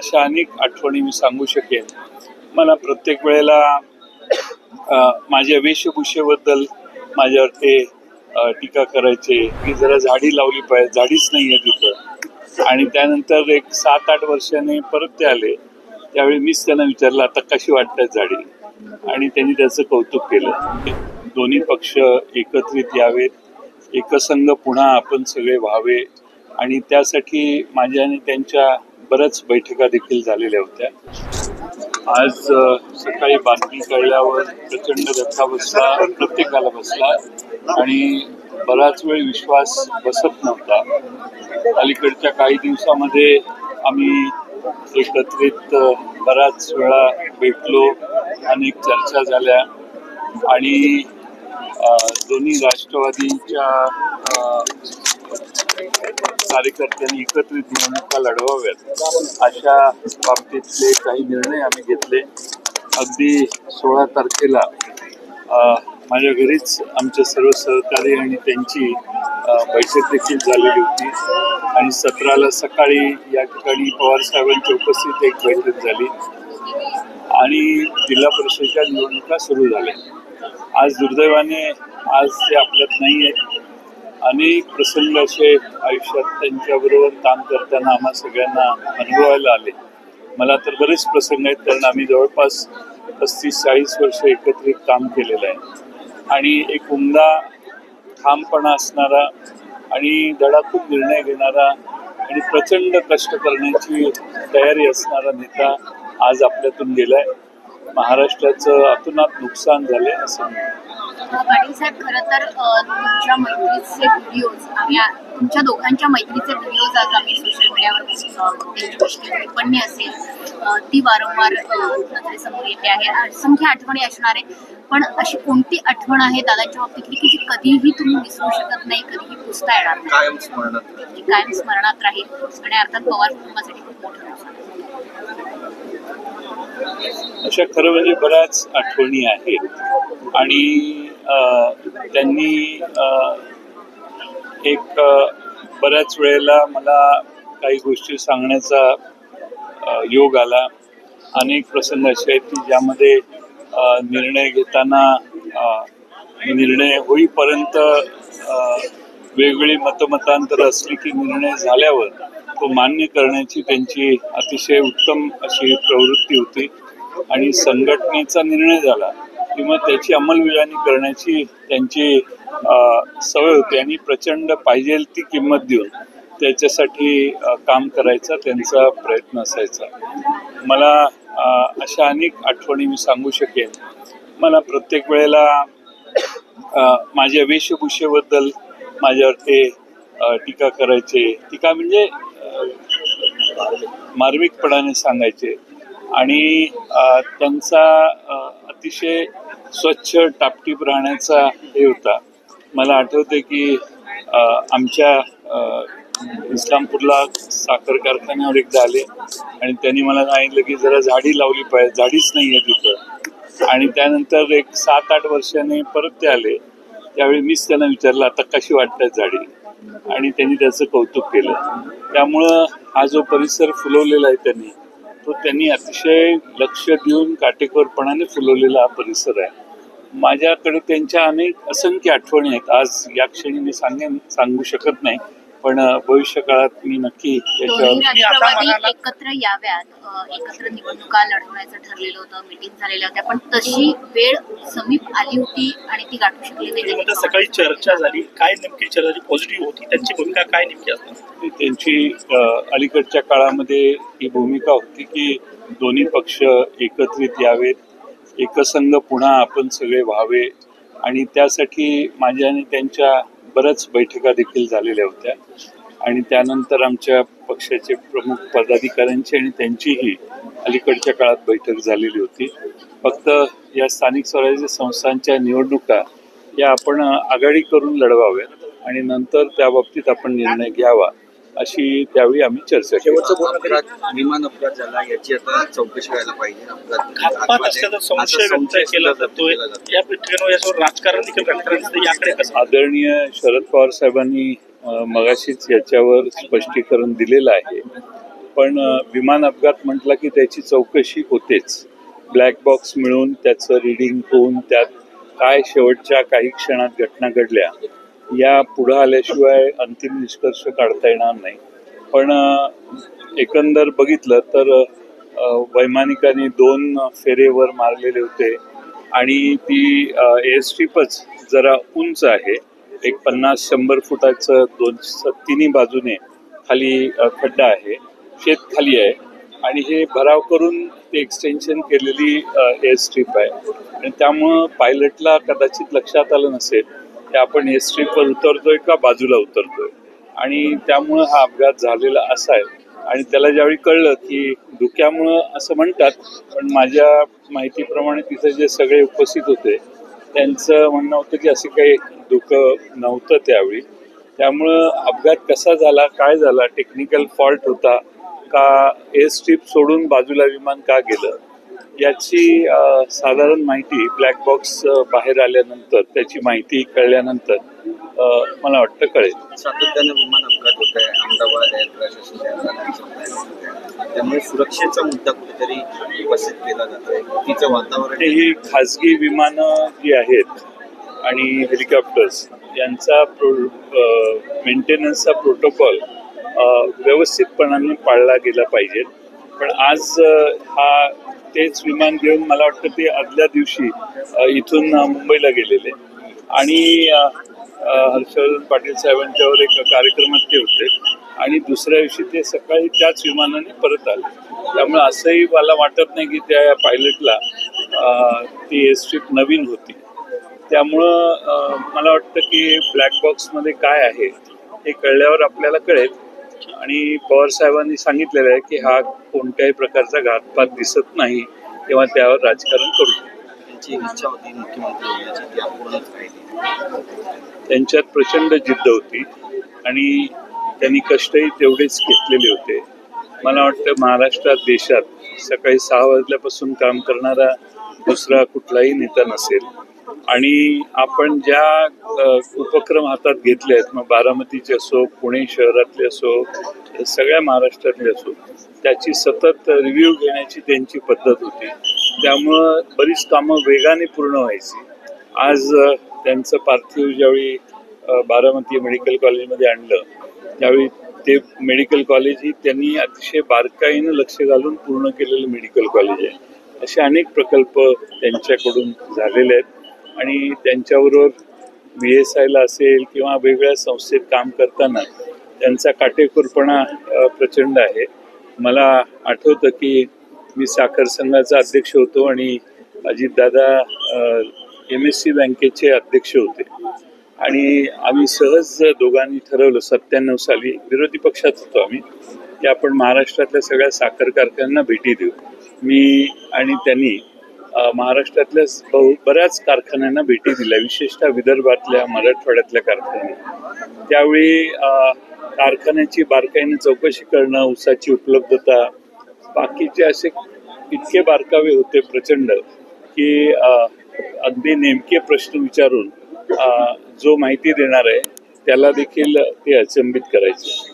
अशा अनेक आठवणी मी सांगू शकेन. मला प्रत्येक वेळेला माझ्या वेशभूषेबद्दल माझ्यावर ते टीका करायचे. की जरा झाडी लावली पाहिजे झाडीच नाही आहे तिथं. आणि त्यानंतर एक सात आठ वर्षाने परत ते आले. त्यावेळी मीच त्यांना विचारलं आता कशी वाटतात झाडी? आणि त्यांनी त्याचं कौतुक केलं. दोन्ही पक्ष एकत्रित यावेत. एकसंघ पुन्हा आपण सगळे व्हावे. आणि त्यासाठी माझ्या आणि त्यांच्या बऱ्याच बैठका देखील झालेल्या होत्या. आज सकाळी बातमी कळल्यावर प्रचंड धक्का बसला प्रत्येकाला बसला आणि बराच वेळ विश्वास बसत नव्हता. अलीकडच्या काही दिवसामध्ये आम्ही एकत्रित बराच वेळा भेटलो अनेक चर्चा झाल्या आणि दोन्ही राष्ट्रवादीच्या कार्यकर्त्यांनी एकत्रित निवडणुका लढवाव्यात अशा बाबतीतले काही निर्णय आम्ही घेतले. अगदी सोळा तारखेला माझ्या घरीच आमचे सर्व सहकारी आणि त्यांची बैठक देखील झालेली होती. आणि सतराला सकाळी या ठिकाणी पवार साहेबांच्या उपस्थित एक बैठक झाली. आणि जिल्हा परिषदेच्या निवडणुका सुरू झाल्या. आज दुर्दैवाने आज ते आपल्यात नाही आहेत. अनेक प्रसंग असे आयुष्यात त्यांच्याबरोबर काम करताना आम्हा सगळ्यांना अनुभवायला आले. मला तर बरेच प्रसंग आहेत कारण आम्ही जवळपास पस्तीस चाळीस वर्ष एकत्रित काम केलेलं आहे. आणि एक उमदा ठामपणा असणारा आणि धडाकून निर्णय घेणारा आणि प्रचंड कष्ट करण्याची तयारी असणारा नेता आज आपल्यातून गेलाय. महाराष्ट्राचं अतुनात नुकसान झालंय असं पाटील साहेब खरं तर तुमच्या मैत्रीचे व्हिडिओज आम्ही तुमच्या दोघांच्या मैत्रीचे व्हिडिओज आज आम्ही सोशल मीडियावर त्यांची टिप्पणी असेल ती वारंवार नजरेसमोर येते आहे. असंख्य आठवणी असणार आहे. पण अशी कोणती आठवण आहे दादांच्या बाबतीतली की जी कधीही तुम्ही विसरू शकत नाही कधीही पुसता येणार नाही? कायम स्मरणात. जी कायम स्मरणात राहील. आणि अर्थात पवार कुटुंबासाठी खूप मोठं. अशा खरं म्हणजे बऱ्याच आठवणी आहेत. आणि त्यांनी एक बऱ्याच वेळेला मला काही गोष्टी सांगण्याचा योग आला. अनेक प्रसंग असे आहेत की ज्यामध्ये निर्णय घेताना निर्णय होईपर्यंत वेगवेगळी मतमतांतर असली की निर्णय झाल्यावर तो मान्य करण्याची त्यांची अतिशय उत्तम अशी प्रवृत्ती होती. आणि संघटनेचा निर्णय झाला. किंवा त्याची अंमलबजावणी करण्याची त्यांची सवय होती आणि प्रचंड पाहिजे ती किंमत देऊन त्याच्यासाठी काम करायचा त्यांचा प्रयत्न असायचा. मला अशा अनेक आठवणी मी सांगू शकेन. मला प्रत्येक वेळेला माझ्या वेशभूषेबद्दल माझ्यावर ते टीका करायचे. टीका म्हणजे मार्मिकपणाने सांगायचे. आणि त्यांचा अतिशय स्वच्छ टापटीप राहण्याचा हे होता. मला आठवते की आमच्या इस्लामपूरला साखर कारखान्यावर एकदा आले आणि त्यांनी मला सांगितलं की जरा झाडी लावली पाहिजे झाडीच नाही आहे तिथं. आणि त्यानंतर एक सात आठ वर्षाने परत ते आले. त्यावेळी मीच त्यांना विचारलं आता कशी वाटतात झाडी? आणि त्यांनी त्याचं कौतुक केलं. त्यामुळं हा जो परिसर फुलवलेला आहे त्यांनी तो त्यांनी अतिशय लक्ष देऊन काटेकोरपणाने फुलवलेला हा परिसर आहे. माझ्याकडे त्यांच्या अनेक असंख्य आठवणी आहेत. आज या क्षणी मी सांगेन सांगू शकत नाही. पण भविष्य काळात मी नक्की याच्यावर एकत्र याव्यात. एकत्र निवडणुका लढवण्याचं ठरलेलं होतं मिटिंग झालेल्या होत्या पण तशी वेळ समीप आली होती आणि ती गाठू शकली नाही. सकाळी चर्चा झाली. काय नेमकी चर्चा पॉझिटिव्ह होती? त्यांची भूमिका काय नेमकी असणार? त्यांची अलीकडच्या काळामध्ये ही भूमिका होती की दोन्ही पक्ष एकत्रित यावेत एकसंघ पुन्हा आपण सगळे व्हावे आणि त्यासाठी माझ्या आणि त्यांच्या बऱ्याच बैठका देखील झालेल्या होत्या. आणि त्यानंतर आमच्या पक्षाचे प्रमुख पदाधिकाऱ्यांची आणि त्यांचीही अलीकडच्या काळात बैठक झालेली होती. फक्त या स्थानिक स्वराज्य संस्थांच्या निवडणुका या आपण आघाडी करून लढवाव्यात आणि नंतर त्या बाबतीत आपण निर्णय घ्यावा. अशी त्यावेळी आम्ही चर्चा केली. विमान अपघात झाला याची आता चौकशी व्हायला पाहिजे आदरणीय शरद पवार साहेबांनी मगाशीच याच्यावर स्पष्टीकरण दिलेलं आहे. पण विमान अपघात म्हटला की त्याची चौकशी होतेच. ब्लॅक बॉक्स मिळून त्याचं रिडिंग होऊन त्यात काय शेवटच्या काही क्षणात घटना घडल्या या पुढं आल्याशिवाय अंतिम निष्कर्ष काढता येणार नाही. पण एकंदर बघितलं तर वैमानिकांनी दोन फेरेवर मारलेले होते आणि ती एअर स्ट्रीपच जरा उंच आहे. एक पन्नास शंभर फुटाचं दोन तिन्ही बाजूने खाली खड्डा आहे. शेत खाली आहे. आणि हे भराव करून ते एक्सटेन्शन केलेली एअर स्ट्रीप आहे. आणि त्यामुळं पायलटला कदाचित लक्षात आलं नसेल की आपण हे स्ट्रीपवर उतरतोय का बाजूला उतरतोय? आणि त्यामुळं हा अपघात झालेला असा आहे आणि त्याला ज्यावेळी कळलं की धुक्यामुळं असं म्हणतात पण माझ्या माहितीप्रमाणे तिथे जे सगळे उपस्थित होते त्यांचं म्हणणं होतं की असं काही धुकं नव्हतं त्यावेळी. त्यामुळं अपघात कसा झाला काय झाला टेक्निकल फॉल्ट होता का एअर स्ट्रीप सोडून बाजूला विमान का गेलं? याची साधारण माहिती ब्लॅक बॉक्स बाहेर आल्यानंतर त्याची माहिती कळल्यानंतर मला वाटतं कळेल. सातत्यानं विमान अपघात होत आहे अहमदाबाद. त्यामुळे सुरक्षेचा मुद्दा कुठेतरी उपस्थित केला जातोय तिचं वातावरण ही खाजगी विमानं जी आहेत आणि हेलिकॉप्टर्स यांचा प्रो मेंटेनन्सचा प्रोटोकॉल व्यवस्थितपणाने पाळला गेला पाहिजे. पण आज हा तेच विमान घेऊन मला वाटतं ते आदल्या दिवशी इथून मुंबईला गेलेले. आणि हर्षवर्धन पाटील साहेबांच्यावर एक कार्यक्रमात ते होते. आणि दुसऱ्या दिवशी ते सकाळी त्याच विमानाने परत आले. त्यामुळे असंही मला वाटत नाही की त्या पायलटला ती एस स्ट्रीप नवीन होती. त्यामुळं मला वाटतं की ब्लॅक बॉक्समध्ये काय आहे हे कळल्यावर आपल्याला कळेल. आणि पवार साहेबांनी सांगितलेलं आहे की हा कोणत्याही प्रकारचा घातपात दिसत नाही तेव्हा त्यावर राजकारण करू त्यांच्यात प्रचंड जिद्द होती आणि त्यांनी कष्टही तेवढेच घेतलेले होते. मला वाटतं महाराष्ट्रात देशात सकाळी सहा वाजल्यापासून काम करणारा दुसरा कुठलाही नेता नसेल आणि आपण ज्या उपक्रम हातात घेतले आहेत मग बारामतीचे असो पुणे शहरातले असो सगळ्या महाराष्ट्रातले असो त्याची सतत रिव्ह्यू घेण्याची त्यांची पद्धत होती. त्यामुळं बरीच कामं वेगाने पूर्ण व्हायची. आज त्यांचं पार्थिव ज्यावेळी बारामती मेडिकल कॉलेजमध्ये आणलं त्यावेळी ते मेडिकल कॉलेज ही त्यांनी अतिशय बारकाईनं लक्ष घालून पूर्ण केलेलं मेडिकल कॉलेज आहे. असे अनेक प्रकल्प त्यांच्याकडून झालेले आहेत. आणि त्यांच्याबरोबर बी एस आयला असेल किंवा वेगवेगळ्या संस्थेत काम करताना त्यांचा काटेकोरपणा प्रचंड आहे. मला आठवतं की मी साखर संघाचा अध्यक्ष होतो आणि अजितदादा एम एस सी बँकेचे अध्यक्ष होते. आणि आम्ही सहज दोघांनी ठरवलं सत्त्याण्णव साली विरोधी पक्षात होतो आम्ही की आपण महाराष्ट्रातल्या सगळ्या साखर कारखान्यांना भेटी देऊ. मी आणि त्यांनी महाराष्ट्रातल्या बहु बऱ्याच कारखान्यांना भेटी दिल्या. विशेषतः विदर्भातल्या मराठवाड्यातल्या कारखान्यांना. त्यावेळी कारखान्याची बारकाईने चौकशी करणं ऊसाची उपलब्धता बाकीचे असे इतके बारकावे होते प्रचंड की अगदी नेमके प्रश्न विचारून जो माहिती देणार आहे त्याला देखील ते अचंबित करायचे.